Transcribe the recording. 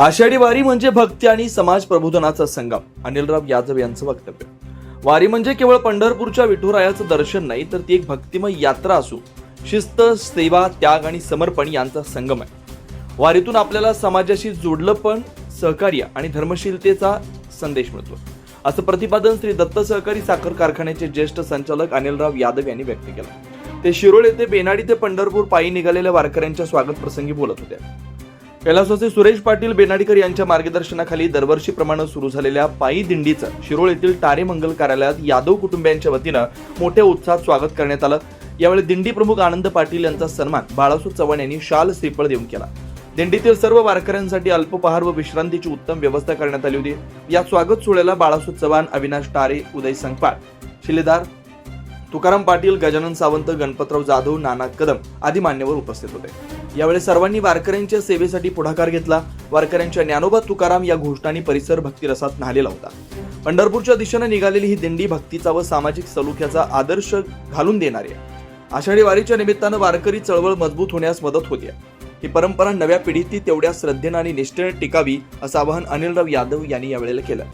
आषाढी वारी म्हणजे भक्ती आणि समाज प्रबोधनाचा संगम. अनिलराव यादव यांचं वक्तव्य. वारी म्हणजे केवळ पंढरपूरच्या विठुरायाचं दर्शन नाही तर ती एक भक्तिमय यात्रा असून शिस्त सेवा त्याग आणि समर्पण यांचा संगम आहे. वारीतून आपल्याला समाजाशी जोडलं पण सहकार्य आणि धर्मशीलतेचा संदेश मिळतो. असं प्रतिपादन श्री दत्त सहकारी साखर कारखान्याचे ज्येष्ठ संचालक अनिलराव यादव यांनी व्यक्त केलं. ते शिरोळ येथे बेनाडी ते पंढरपूर पायी निघालेल्या वारकऱ्यांच्या स्वागत प्रसंगी बोलत होते. कैलासवासी सुरेश पाटील बेनाडीकर यांच्या मार्गदर्शनाखाली दरवर्षीप्रमाणे सुरू झालेल्या पायी दिंडीचं शिरोळ येथील तारे मंगल कार्यालयात यादव कुटुंबियांच्या वतीनं मोठ्या उत्साहात स्वागत करण्यात आलं. यावेळी दिंडी प्रमुख आनंद पाटील यांचा सन्मान बाळासू चव्हाण यांनी शाल श्रीफळ देऊन केला. दिंडीतील सर्व वारकऱ्यांसाठी अल्पपहार व विश्रांतीची उत्तम व्यवस्था करण्यात आली होती. या स्वागत सोहळ्याला बाळासू चव्हाण अविनाश टारे उदय संगपाळ शिलेदार तुकाराम पाटील गजानन सावंत गणपतराव जाधव नाना कदम आदी मान्यवर उपस्थित होते. यावेळी सर्वांनी वारकऱ्यांच्या सेवेसाठी पुढाकार घेतला. वारकऱ्यांच्या ज्ञानोबा तुकाराम या घोषणांनी परिसर भक्तिरसात न्हालेला होता. पंढरपूरच्या दिशेने निघालेली ही दिंडी भक्तीचा व सामाजिक सलोख्याचा आदर्श घालून देणारी आहे. आषाढी वारीच्या निमित्तानं वारकरी चळवळ मजबूत होण्यास मदत होते. ही परंपरा नव्या पिढीतील तेवढ्या श्रद्धेनं आणि निष्ठेने टिकावी असं आवाहन अनिलराव यादव यांनी यावेळेला केलं.